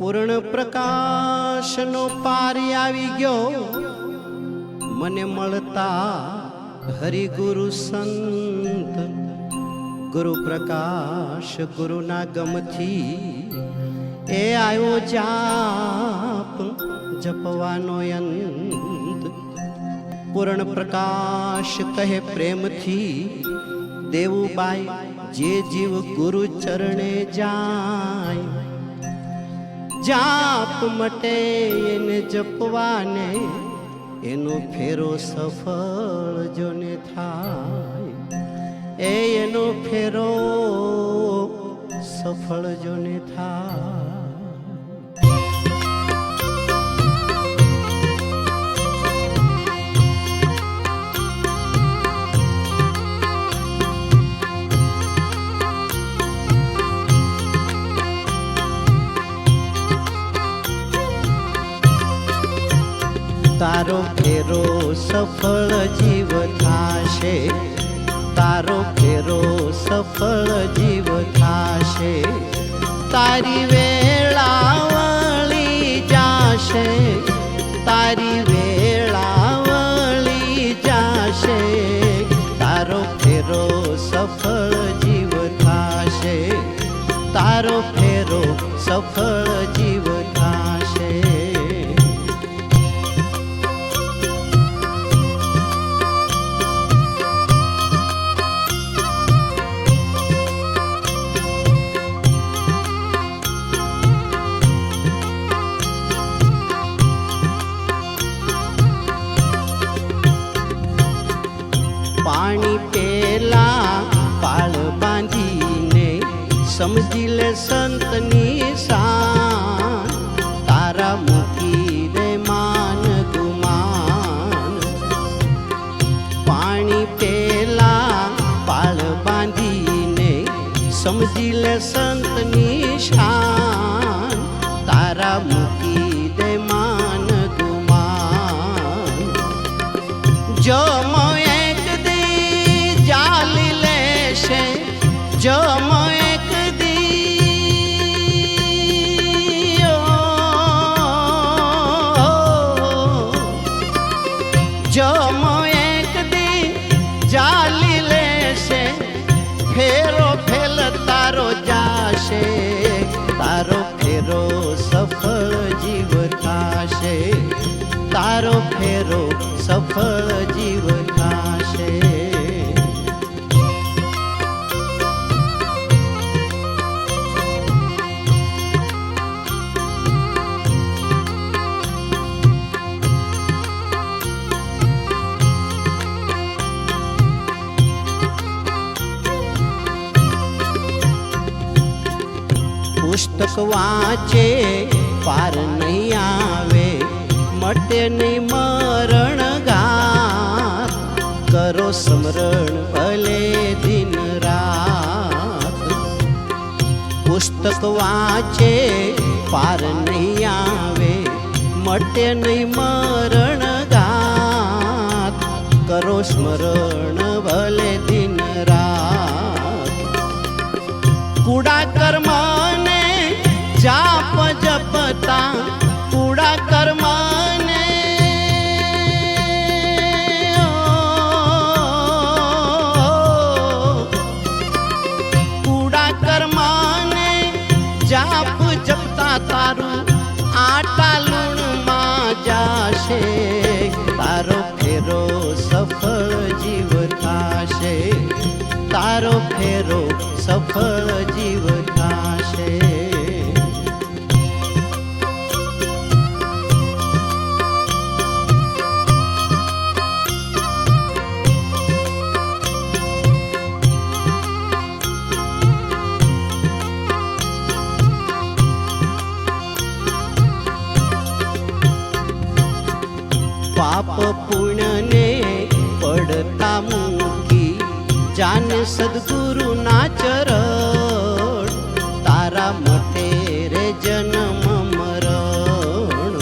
પૂર્ણ પ્રકાશનો પારી આવી ગયો. મને મળતા હરિગુરુ સંત, ગુરુ પ્રકાશ ગુરુના ગમથી એ આવ્યો જાપ જપવાનો અંત પૂર્ણ પ્રકાશ કહે પ્રેમથી, દેવુબાઈ, જે જીવ ગુરુ ચરણે જાય જાપ મટે એને જપવાને, એનો ફેરો સફળ જોને થાય. એ એનો ફેરો સફળ જોને થાય. તારો ફેરો સફળ જીવ થાશે. તારો ફેરો સફળ જીવ થાશે. તારી વેળાવળી જાશે. તારી વેળાવળી જાશે. તારો ફેરો સફળ જીવ થાશે. તારો ફેરો સફળ પાળ બાંધીને સમજી લે સંતની શાન. તારા મૂકી દે માન ગુમાન. પાણી પેલા પાળ બાંધીને સમજી લે સંતની શાન. તારા મૂકી તારો ફેરો સફળ જીવ થાશે. તારો ફેરો સફળ જીવ પુસ્તક વાંચે, પાર નહીં આવે, મટે નહીં મરણ ગાર કરો સમરણ ભલે દિન રાત. પુસ્તક વાંચે, પાર નહીં આવે, મટે નહીં મરણ ગાત. કરો સ્મરણ ભલે દિન રાત. કુડા કર્મને જાપ પુણ્યને પડતા મૂકી જાન સદગુરુ ના ચર તારા મતે રે જન્મ મરણ.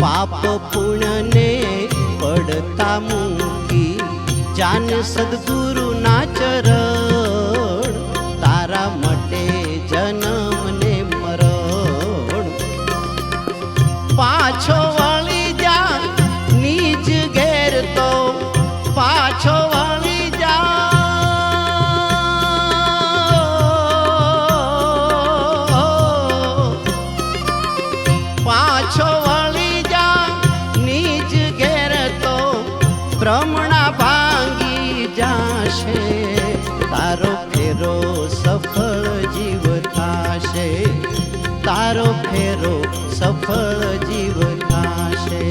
પાપ પુણ્યને પડતા મૂકી જાન સદગુરુ ના તારો ફેરો સફળ જીવન થાશે.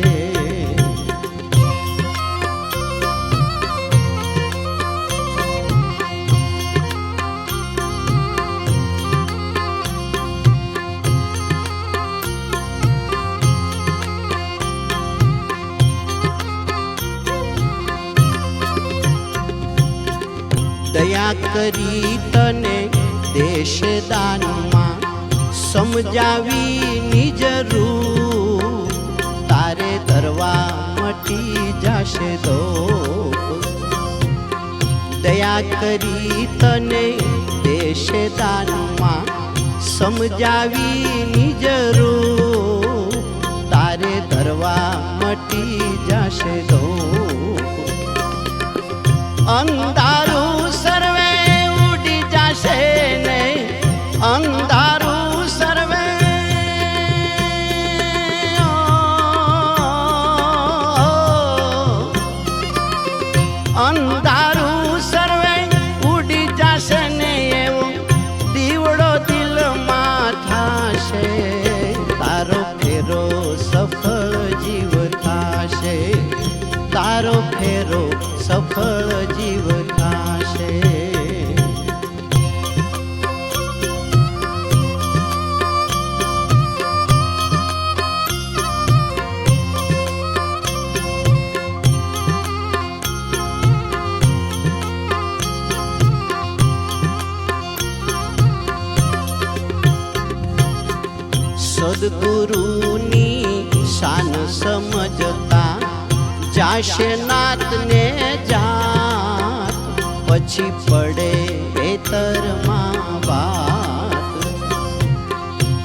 દયા કરી તને દેશ દાનમાં સમજાવી ની જરૂર. તારે ધરવા મટી જશે તો. દયા કરી તને દેશે દાનમાં. સમજાવી ની જરૂર. તારે ધરવા મટી જશે તો. અંધારું તારો ફેરો સફળ જીવ થાશે. સદગુરુની જાશે નાતને જાત પછી પડે વેતરમાં વાત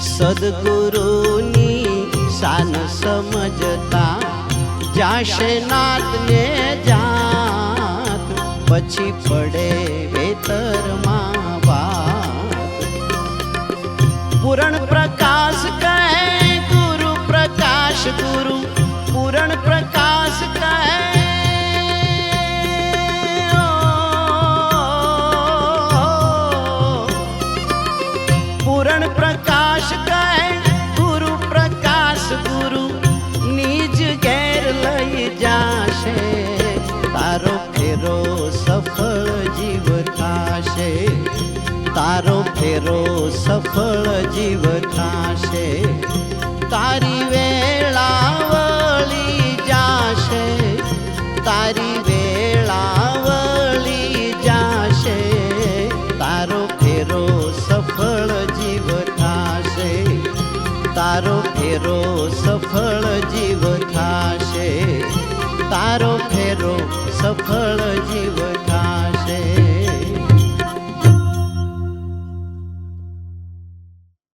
સદગુરુની શાન સમજતા જાશે નાતને જાત પછી પડે વેતરમાં વાત પૂરણ પ્રકાશ કહે ગુરુ પ્રકાશ ગુરુ પૂરણ પ્રકાશ કહે પૂરણ પ્રકાશ કહે ગુરુ પ્રકાશ ગુરુ નિજ ઘેર લઈ જાશે. તારો ફેરો સફળ જીવ થાશે. તારો ફેરો સફળ જીવ થાશે. તારી વેળા વળી જાશે. તારી